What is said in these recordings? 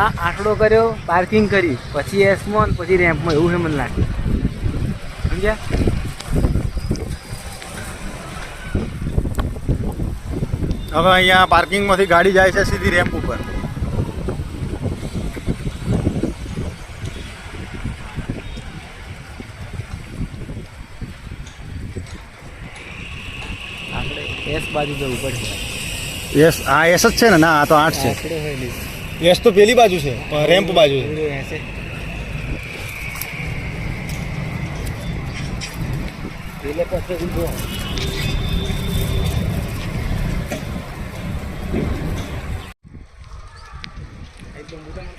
આ આંકડો કર્યો પાર્કિંગ કરી પછી એસમાં પછી રેમ્પમાં એવું છે મને લાગે સમજ્યા? હવે અહીંયા પાર્કિંગમાંથી ગાડી જાય છે સીધી રેમ્પ ઉપર. એસ બાજુ જવું પડશે. યસ આ એસ જ છે ને? ના આ તો આઠ છે. યસ તો પેલી બાજુ છે પણ રેમ્પ બાજુ છે. એસે.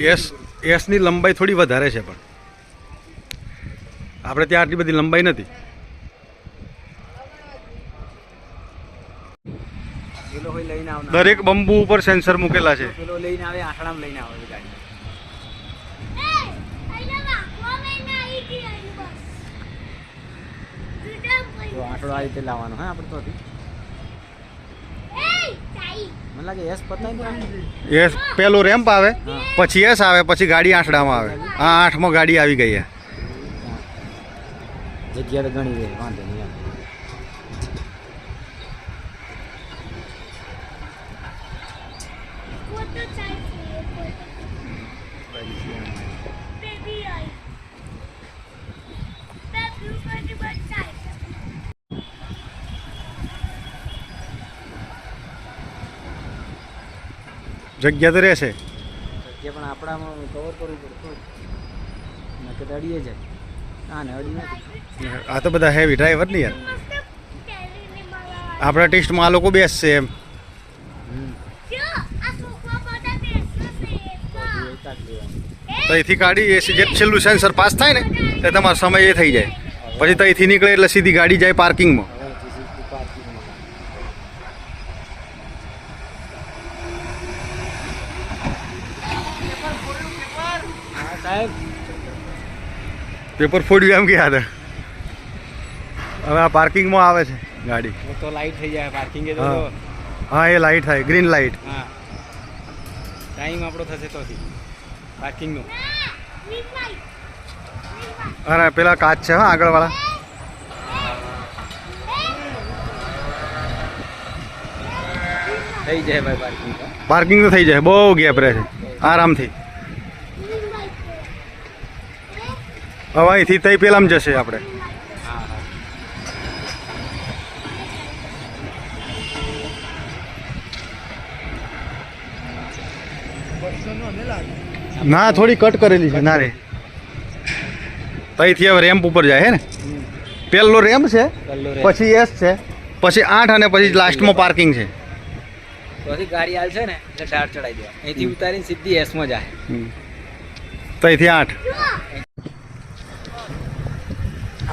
એસ એસની લંબાઈ થોડી વધારે છે પણ. આપણે ત્યાં આટલી બધી લંબાઈ નથી. પેલો હોય લઈને આવનાર. દરેક બંબુ ઉપર સેન્સર મૂકેલા છે. પેલો લઈને આવે આંકડામાં લઈને આવે ગાડી. તો આંકડો આ રીતે લાવવાનો હા આપણે મને લાગે એસ પતાવી એસ પેલો રેમ્પ આવે પછી એસ આવે પછી ગાડી આઠડામાં આવે. આ આઠમાં ગાડી આવી ગઈ જગ્યા તો ઘણી રહે વાંધો જગ્યા તો રહેશે. જગ્યા પણ આપણામાં કવર કરવું પડે નકર અડીએ જાય. ના ને અડી નથી. આ તો બધા હેવી ડ્રાઈવર ને યાર. આપણા ટેસ્ટમાં આ લોકો બેસશે એમ. તો અહીંથી ગાડી એ જે છેલ્લું સેન્સર પાસ થાય ને તે તમારો સમય એ થઈ જાય. પછી તો અહીંથી નીકળે એટલે સીધી ગાડી જાય પાર્કિંગમાં હવેથી સીધું પાર્કિંગમાં. હા સાહેબ પેપર ફોડ્યું એમ ગયા હતા હવે આ પાર્કિંગમાં આવે છે ગાડી હવે તો લાઈટ થઈ જાય પાર્કિંગ એ તો હા. જો. હા એ લાઇટ થાય ગ્રીન લાઇટ હા ટાઈમ આપણો થશે તોથી પાર્કિંગનો અરે પેલા કાચ છે હા આગળવાળા થઈ જાય ભાઈ પાર્કિંગ તો પાર્કિંગ તો થઈ જાય બહુ ગેપ રહે છે આરામથી હવે અહીંથી તઈ પેલામાં જશે આપણે. ના થોડી કટ કરેલી છે ના રે. તઈથી હવે રેમ્પ ઉપર જાય હે ને? પહેલો રેમ્પ છે પછી એસ છે પછી આઠ અને પછી લાસ્ટમાં પાર્કિંગ છે. પછી ગાડી હાલ છે ને એટલે ઢાળ ચડાઈ દેવા. અહીંથી ઉતારીને સીધી એસમાં જાય. તઈથી આઠ.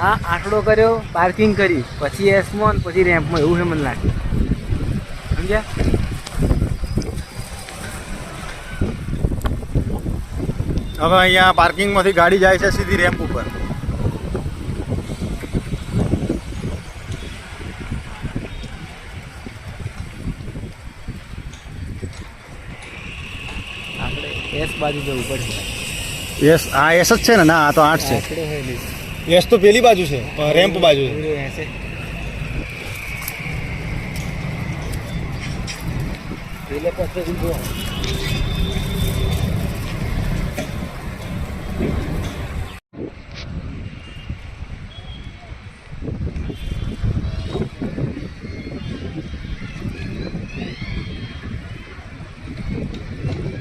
આ આંકડો કર્યો પાર્કિંગ કરી પછી એસમાં પછી રેમ્પમાં એવું છે મને લાગે સમજ્યા? હવે અહીંયા પાર્કિંગમાંથી ગાડી જાય છે સીધી રેમ્પ ઉપર. આપણે એસ બાજુ જવું પડશે. યસ આ એસ જ છે ને? ના આ તો આઠ છે. એસ તો પેલી બાજુ છે રેમ્પ બાજુ છે.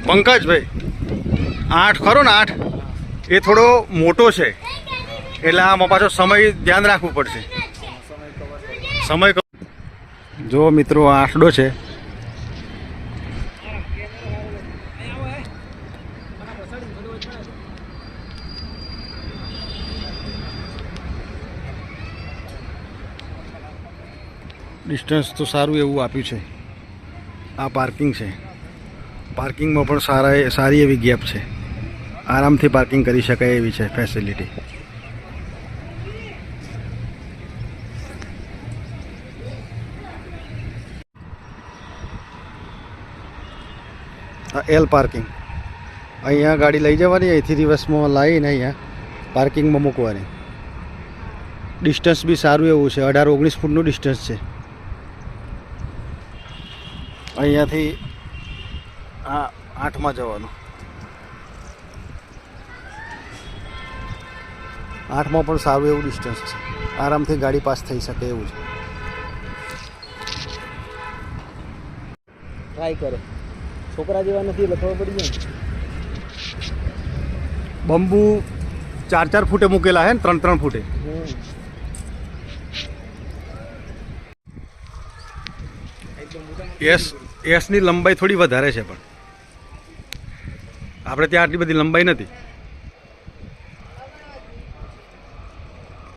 પંકજભાઈ આઠ ખરો ને આઠ? એ થોડો મોટો છે. એટલે આમાં પાછો સમય ધ્યાન રાખવું પડશે. સમય જો મિત્રો આસડો છે. ડિસ્ટન્સ તો સારું એવું આપ્યું છે. આ પાર્કિંગ છે. પાર્કિંગમાં પણ સારા સારી એવી ગેપ છે. આરામથી પાર્કિંગ કરી શકાય એવી છે ફેસિલિટી આ એલ પાર્કિંગ અહીંયા ગાડી લઈ જવાની, અહીંથી દિવસમાં લાવીને અહીંયા પાર્કિંગમાં મૂકવાની. ડિસ્ટન્સ બી સારું એવું છે, અઢાર ઓગણીસ ફૂટનું ડિસ્ટન્સ છે. અહીંયાથી આ આઠમાં જવાનું. આઠમાં પણ સારું એવું ડિસ્ટન્સ છે. આરામથી ગાડી પાસ થઈ શકે એવું છે. ટ્રાય કરે. છોકરા જેવા નથી એટલે ખબર પડી જાય. બંબુ ચાર ચાર ફૂટે મૂકેલા હે ને ત્રણ ત્રણ ફૂટે. એસ એસની લંબાઈ થોડી વધારે છે પણ આપણે ત્યાં આટલી બધી લંબાઈ નથી